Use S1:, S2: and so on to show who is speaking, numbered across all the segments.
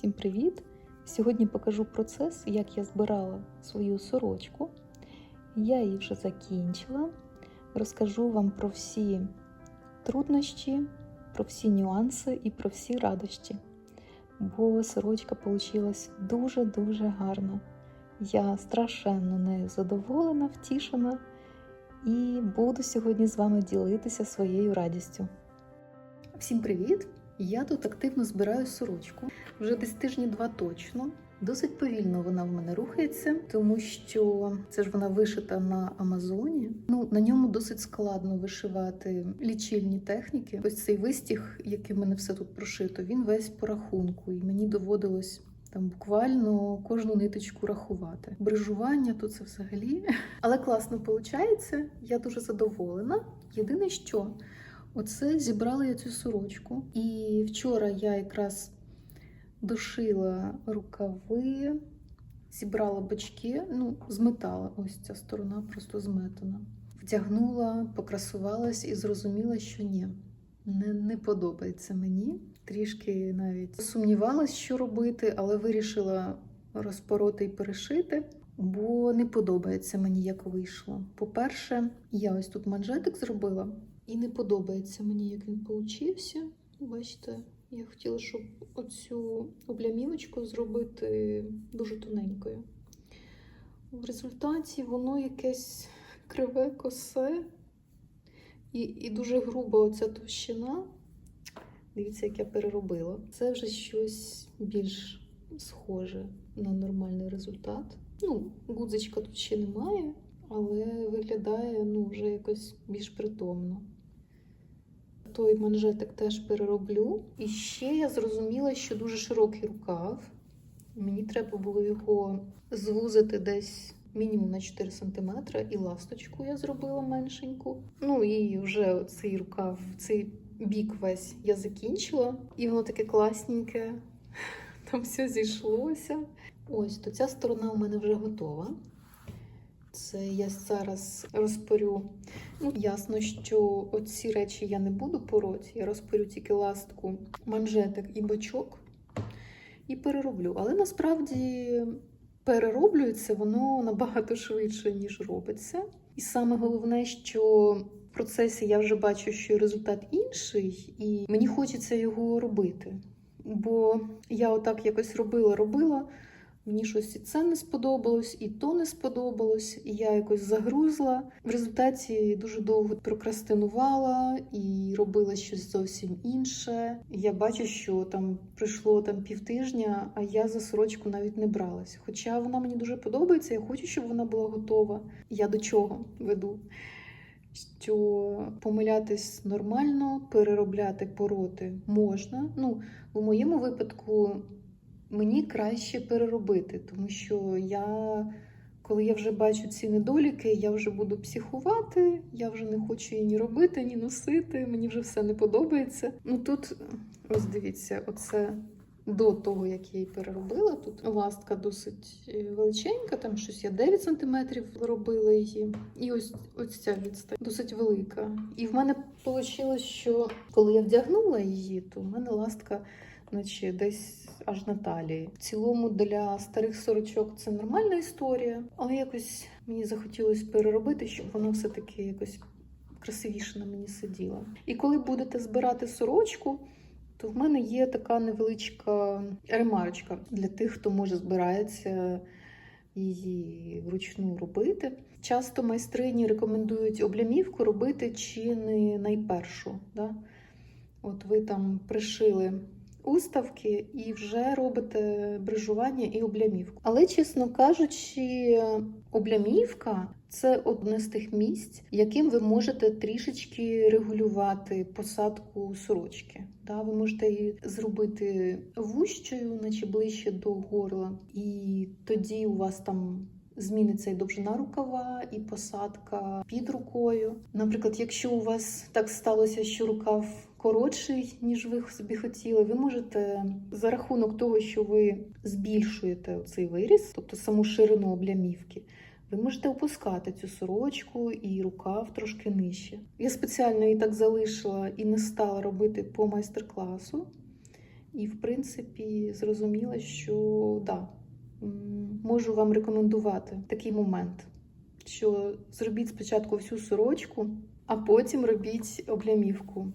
S1: Всім привіт! Сьогодні покажу процес, як я збирала свою сорочку. Я її вже закінчила. Розкажу вам про всі труднощі, про всі нюанси і про всі радощі. Бо сорочка вийшла дуже-дуже гарна. Я страшенно нею задоволена, втішена і буду сьогодні з вами ділитися своєю радістю. Всім привіт! Я тут активно збираю сорочку. Вже десь тижні два точно. Досить повільно вона в мене рухається, тому що це ж вона вишита на Амазоні. Ну на ньому досить складно вишивати лічильні техніки. Ось цей вистіг, який в мене все тут прошито, він весь по рахунку, і мені доводилось. Там буквально кожну ниточку рахувати. Брижування то це взагалі. Але класно виходить. Я дуже задоволена. Єдине, що оце зібрала я цю сорочку. І вчора я якраз дошила рукави, зібрала бачки, ну, зметала ось ця сторона, просто зметана. Вдягнула, покрасувалась і зрозуміла, що ні, не, не подобається мені. Трішки навіть сумнівалась, що робити, але вирішила розпороти і перешити, бо не подобається мені, як вийшло. По-перше, я ось тут манжетик зробила, і не подобається мені, як він получився. Бачите, я хотіла, щоб оцю облямівочку зробити дуже тоненькою. В результаті воно якесь криве косе і, і дуже груба оця товщина. Дивіться, як я переробила. Це вже щось більш схоже на нормальний результат. Ну, гудзичка тут ще немає, але виглядає ну, вже якось більш притомно. Той манжетик теж перероблю. І ще я зрозуміла, що дуже широкий рукав. Мені треба було його звузити десь мінімум на 4 см, і ласточку я зробила меншеньку. Ну і вже цей рукав, цей бік весь я закінчила. І воно таке класненьке. Там все зійшлося. Ось, то ця сторона у мене вже готова. Це я зараз розпорю. Ну, ясно, що оці речі я не буду пороти. Я розпорю тільки ластку, манжетик і бочок і перероблю. Але насправді перероблюється воно набагато швидше, ніж робиться. І саме головне, що в процесі я вже бачу, що результат інший, і мені хочеться його робити. Бо я отак якось робила, робила. Мені щось і це не сподобалось, і то не сподобалось, і я якось загрузла. В результаті дуже довго прокрастинувала і робила щось зовсім інше. Я бачу, що там пройшло там півтижня, а я за сорочку навіть не бралась. Хоча вона мені дуже подобається, я хочу, щоб вона була готова. Я до чого веду? Що помилятись нормально, переробляти пороти можна. Ну, в моєму випадку. Мені краще переробити, тому що я, коли я вже бачу ці недоліки, я вже буду психувати, я вже не хочу її ні робити, ні носити. Мені вже все не подобається. Ну тут, ось дивіться, оце до того, як я її переробила. Тут ластка досить величенька, там щось я 9 см робила її. І ось ось ця відстань досить велика. І в мене вийшло, що коли я вдягнула її, то в мене ластка наче десь аж на талії. В цілому для старих сорочок це нормальна історія, але якось мені захотілося переробити, щоб вона все-таки якось красивіше на мені сиділа. І коли будете збирати сорочку, то в мене є така невеличка ремарочка для тих, хто може збирається її вручну робити. Часто майстрині рекомендують облямівку робити чи не найпершу. Да? От ви там пришили уставки і вже робите брижування і облямівку. Але, чесно кажучи, облямівка це одне з тих місць, яким ви можете трішечки регулювати посадку сорочки. Да, Ви можете її зробити вущою, наче ближче до горла, і тоді у вас там. Зміниться і довжина рукава, і посадка під рукою. Наприклад, якщо у вас так сталося, що рукав коротший, ніж ви собі хотіли, ви можете за рахунок того, що ви збільшуєте цей виріс, тобто саму ширину облямівки, ви можете опускати цю сорочку і рукав трошки нижче. Я спеціально її так залишила і не стала робити по майстер-класу. І, в принципі, зрозуміла, що да, можу вам рекомендувати такий момент, що зробіть спочатку всю сорочку, а потім робіть облямівку.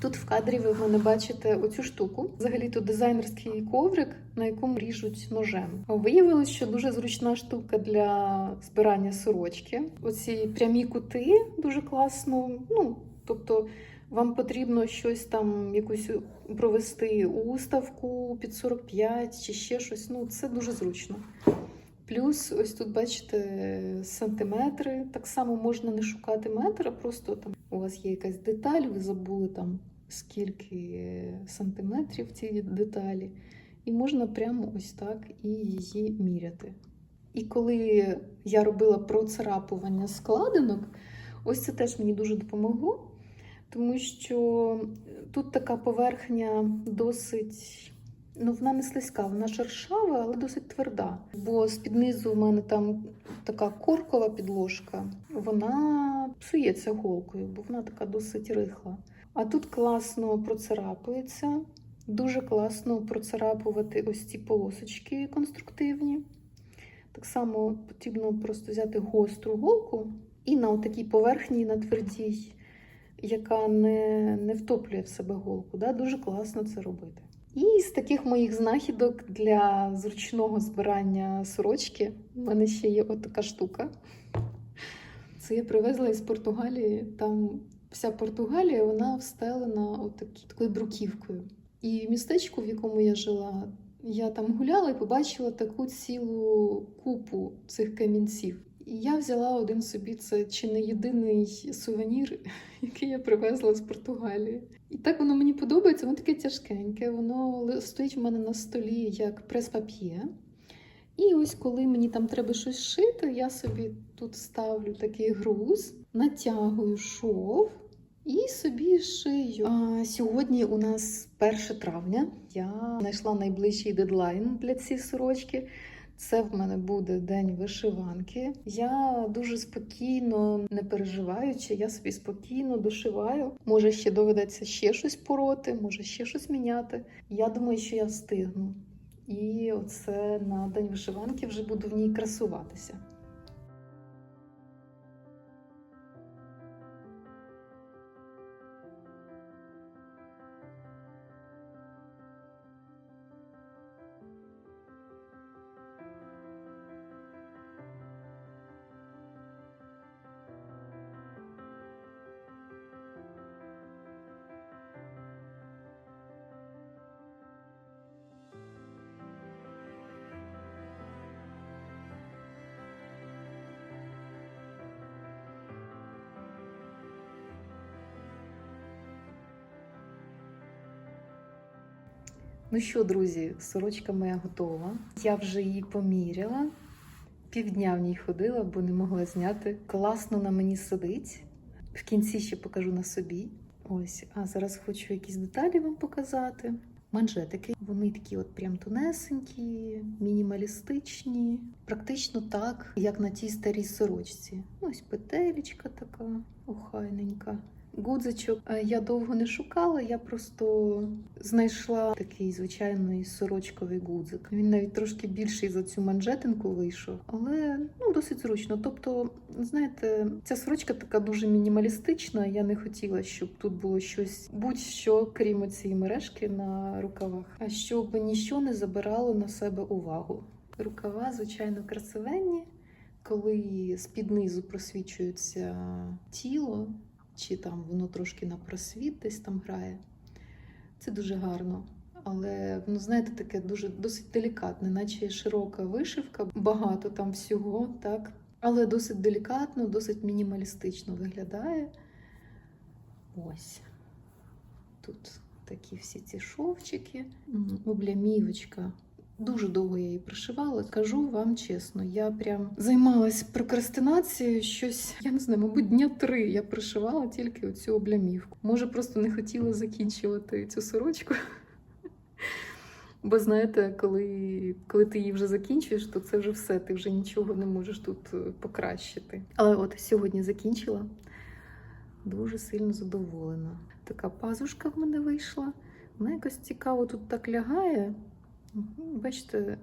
S1: Тут в кадрі ви в мене бачите оцю штуку. Взагалі тут дизайнерський коврик, на якому ріжуть ножем. Виявилось, що дуже зручна штука для збирання сорочки. Оці прямі кути дуже класно. Ну, тобто, вам потрібно щось там, якусь провести уставку під 45 чи ще щось. Ну, це дуже зручно. Плюс, ось тут бачите сантиметри. Так само можна не шукати метр, а просто там у вас є якась деталь, ви забули там скільки сантиметрів цій деталі. І можна прямо ось так і її міряти. І коли я робила процарапування складинок, ось це теж мені дуже допомогло, тому що тут така поверхня досить. Ну, вона не слизька, вона шершава, але досить тверда. Бо з-під низу в мене там така коркова підложка, вона псується голкою, бо вона така досить рихла. А тут класно процарапується, дуже класно процарапувати ось ці полосочки конструктивні. Так само потрібно просто взяти гостру голку і на такій поверхні, на твердій, яка не, не втоплює в себе голку. Да? Дуже класно це робити. І з таких моїх знахідок для зручного збирання сорочки в мене ще є отака штука. Це я привезла із Португалії. Там вся Португалія вона встелена отакі, такою бруківкою. І в містечку, в якому я жила, я там гуляла і побачила таку цілу купу цих камінців. І я взяла один собі, це чи не єдиний сувенір, який я привезла з Португалії. І так воно мені подобається, воно таке тяжкеньке, воно стоїть в мене на столі як прес-пап'є. І ось коли мені там треба щось шити, я собі тут ставлю такий груз, натягую шов і собі шию. А сьогодні у нас 1 травня. Я знайшла найближчий дедлайн для цієї сорочки. Це в мене буде день вишиванки. Я дуже спокійно, не переживаючи, я собі спокійно дошиваю. Може, ще доведеться ще щось пороти, може ще щось міняти. Я думаю, що я встигну. І оце на день вишиванки вже буду в ній красуватися. Ну що, друзі, сорочка моя готова. Я вже її поміряла. Півдня в ній ходила, бо не могла зняти. Класно на мені сидить. В кінці ще покажу на собі. Ось, а зараз хочу якісь деталі вам показати. Манжетики, вони такі от прям тонесенькі, мінімалістичні, практично так, як на тій старій сорочці. Ось петелечка така охайненька. Гудзичок е, я довго не шукала, я просто знайшла такий звичайний сорочковий гудзик. Він навіть трошки більший за цю манжетинку вийшов, але ну досить зручно. Тобто, знаєте, ця сорочка така дуже мінімалістична. Я не хотіла, щоб тут було щось будь-що, крім цієї мережки на рукавах, а щоб ніщо не забирало на себе увагу. Рукава, звичайно, красивенні, коли з-під низу просвічується тіло чи там воно трошки на просвіт десь там грає. Це дуже гарно. Але ну, знаєте, таке дуже досить делікатне, наче широка вишивка, багато там всього, так. Але досить делікатно, досить мінімалістично виглядає. Ось. Тут такі всі ці шовчики, облямівочка. Дуже довго я її пришивала. Кажу вам чесно, я прям займалась прокрастинацією. Щось, я не знаю, мабуть, дня три я пришивала тільки оцю облямівку. Може, просто не хотіла закінчувати цю сорочку. Бо знаєте, коли, коли ти її вже закінчуєш, то це вже все, ти вже нічого не можеш тут е, покращити. Але от сьогодні закінчила. Дуже сильно задоволена. Така пазушка в мене вийшла. Вона якось цікаво тут так лягає. Бачите,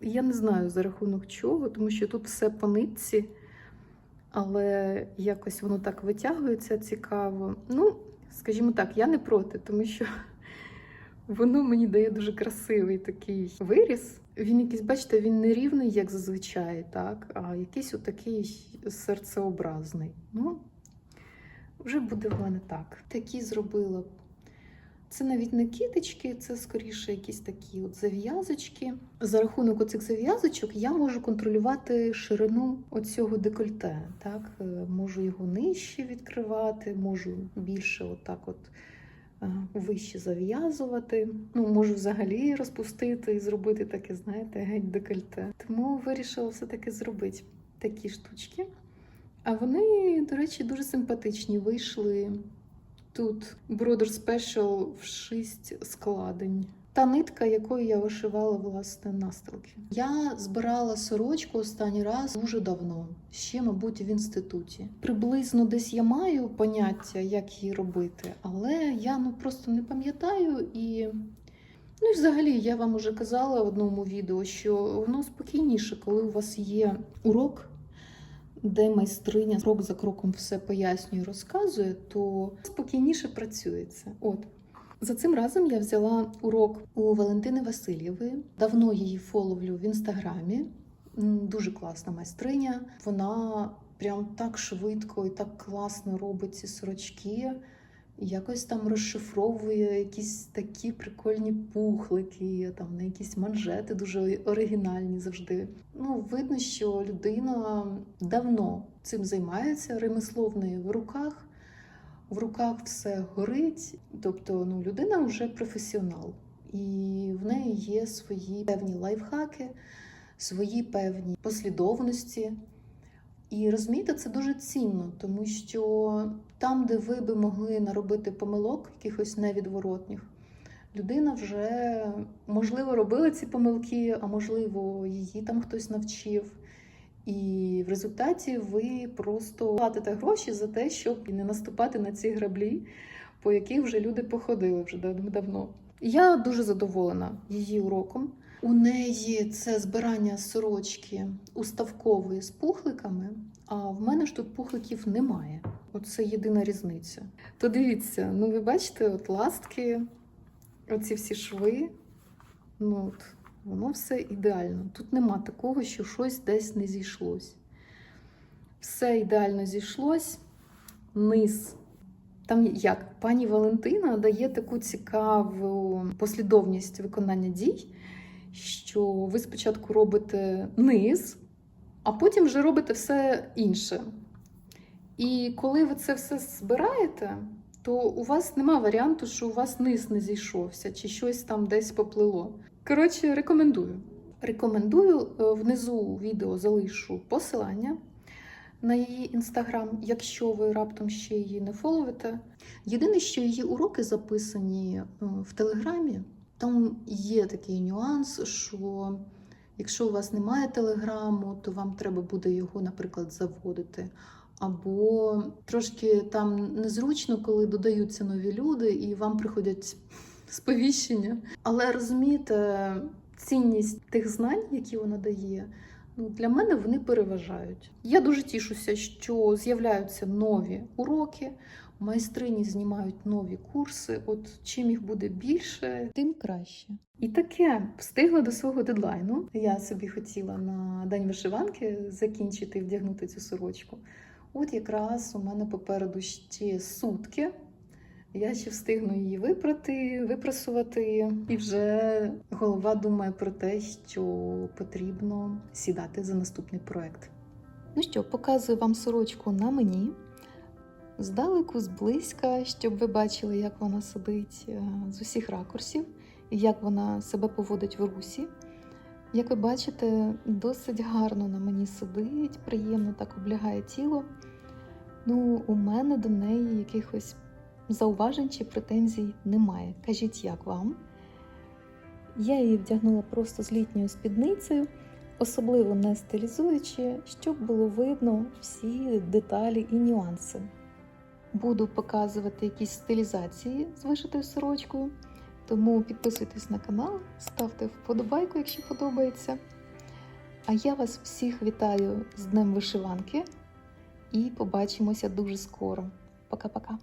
S1: я не знаю за рахунок чого, тому що тут все по нитці, але якось воно так витягується цікаво. Ну, скажімо так, я не проти, тому що воно мені дає дуже красивий такий виріс. Він якийсь, бачите, він не рівний, як зазвичай, так, а якийсь отакий серцеобразний. Ну, вже буде в мене так. Такі зробила. Це навіть не кіточки, це скоріше якісь такі от зав'язочки. За рахунок оцих зав'язочок я можу контролювати ширину оцього декольте. Так? Е, Можу його нижче відкривати, можу більше отак от е, вище зав'язувати. Ну, можу взагалі розпустити і зробити таке, знаєте, геть декольте. Тому вирішила все-таки зробити такі штучки. А вони, до речі, дуже симпатичні. Вийшли тут Brother Special в 6 складень. Та нитка, якою я вишивала власне настилки. Я збирала сорочку останній раз дуже давно, ще, мабуть, в інституті. Приблизно десь я маю поняття, як її робити, але я ну просто не пам'ятаю і. Ну і взагалі я вам уже казала в одному відео, що воно спокійніше, коли у вас є урок, де майстриня крок за кроком все пояснює, розказує, то спокійніше працюється. От. За цим разом я взяла урок у Валентини Васильєвої. Давно її фоловлю в інстаграмі. Дуже класна майстриня. Вона прям так швидко і так класно робить ці сорочки. Якось там розшифровує якісь такі прикольні пухлики, там на якісь манжети дуже оригінальні завжди. Ну, видно, що людина давно цим займається, ремесло в в руках, в руках все горить. Тобто, ну, людина вже професіонал, і в неї є свої певні лайфхаки, свої певні послідовності. І розумієте, це дуже цінно, тому що там, де ви би могли наробити помилок, якихось невідворотних, людина вже можливо робила ці помилки, а можливо, її там хтось навчив. І в результаті ви просто платите гроші за те, щоб не наступати на ці граблі, по яких вже люди походили вже дав- давно. Я дуже задоволена її уроком. У неї це збирання сорочки уставкової з пухликами, а в мене ж тут пухликів немає. Оце єдина різниця. То дивіться, ну ви бачите, от ластки, оці всі шви, ну от, воно все ідеально. Тут нема такого, що щось десь не зійшлось. Все ідеально зійшлось. Низ. Там як пані Валентина дає таку цікаву послідовність виконання дій що ви спочатку робите низ, а потім вже робите все інше. І коли ви це все збираєте, то у вас нема варіанту, що у вас низ не зійшовся, чи щось там десь поплило. Коротше, рекомендую. Рекомендую е, внизу відео залишу посилання на її інстаграм, якщо ви раптом ще її не фоловите. Єдине, що її уроки записані е, в телеграмі. Там є такий нюанс, що якщо у вас немає телеграму, то вам треба буде його, наприклад, заводити. Або трошки там незручно, коли додаються нові люди і вам приходять сповіщення. Але розумієте, цінність тих знань, які вона дає, ну, для мене вони переважають. Я дуже тішуся, що з'являються нові уроки. Майстрині знімають нові курси. От чим їх буде більше, тим краще. І таке встигла до свого дедлайну. Я собі хотіла на день вишиванки закінчити і вдягнути цю сорочку. От якраз у мене попереду ще сутки. Я ще встигну її випрати, випрасувати, і вже голова думає про те, що потрібно сідати за наступний проект. Ну що, показую вам сорочку на мені здалеку, зблизька, щоб ви бачили, як вона сидить е, з усіх ракурсів і як вона себе поводить в русі. Як ви бачите, досить гарно на мені сидить, приємно так облягає тіло. Ну, у мене до неї якихось зауважень чи претензій немає. Кажіть, як вам? Я її вдягнула просто з літньою спідницею, особливо не стилізуючи, щоб було видно всі деталі і нюанси. Буду показувати якісь стилізації з вишитою сорочкою. Тому підписуйтесь на канал, ставте вподобайку, якщо подобається. А я вас всіх вітаю з Днем Вишиванки і побачимося дуже скоро. Пока-пока.